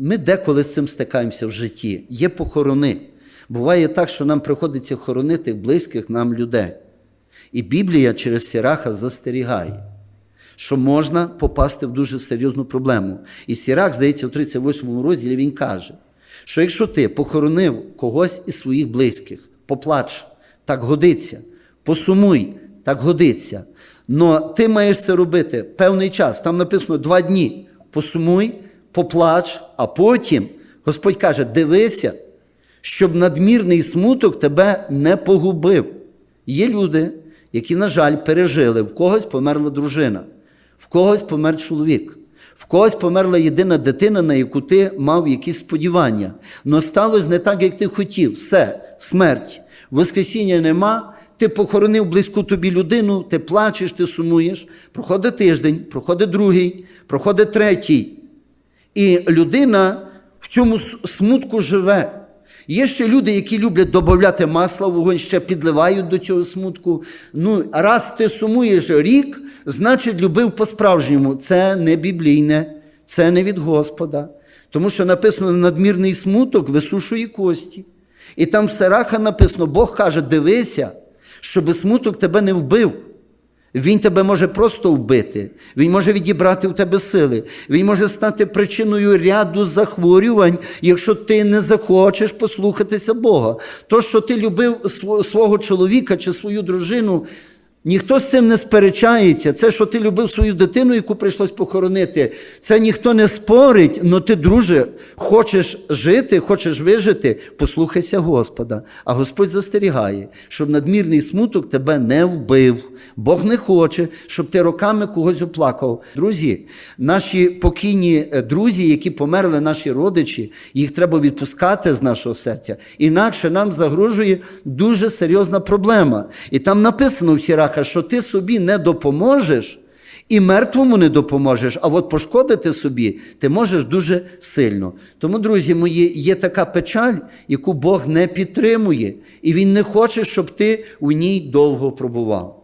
Ми деколи з цим стикаємося в житті. Є похорони. Буває так, що нам приходиться хоронити близьких нам людей. І Біблія через Сіраха застерігає, що можна попасти в дуже серйозну проблему. І Сірах, здається, у 38 розділі він каже, що якщо ти похоронив когось із своїх близьких, поплач, так годиться, посумуй, так годиться. Но ти маєш це робити певний час. Там написано два дні. Посумуй, поплач, а потім Господь каже: дивися, щоб надмірний смуток тебе не погубив. Є люди, які, на жаль, пережили, в когось померла дружина, в когось помер чоловік, в когось померла єдина дитина, на яку ти мав якісь сподівання. Но сталося не так, як ти хотів. Все, смерть. Воскресіння нема. Ти похоронив близьку тобі людину, ти плачеш, ти сумуєш. Проходить тиждень, проходить другий, проходить третій. І людина в цьому смутку живе. Є ще люди, які люблять додати масла вогонь, ще підливають до цього смутку. Ну, раз ти сумуєш рік, значить любив по-справжньому. Це не біблійне, це не від Господа. Тому що написано надмірний смуток висушує кості. І там в Сараха написано, Бог каже: дивися, щоб смуток тебе не вбив. Він тебе може просто вбити, він може відібрати у тебе сили, він може стати причиною ряду захворювань, якщо ти не захочеш послухатися Бога. То, що ти любив сво- свого чоловіка чи свою дружину, ніхто з цим не сперечається. Це, що ти любив свою дитину, яку прийшлось похоронити, це ніхто не спорить, але ти, друже, хочеш жити, хочеш вижити, послухайся Господа. А Господь застерігає, щоб надмірний смуток тебе не вбив. Бог не хоче, щоб ти роками когось оплакав. Друзі, наші покійні е, друзі, які померли, наші родичі, їх треба відпускати з нашого серця. Інакше нам загрожує дуже серйозна проблема. І там написано в Сіраха, що ти собі не допоможеш. І мертвому не допоможеш, а от пошкодити собі ти можеш дуже сильно. Тому, друзі мої, є така печаль, яку Бог не підтримує, і Він не хоче, щоб ти у ній довго пробував.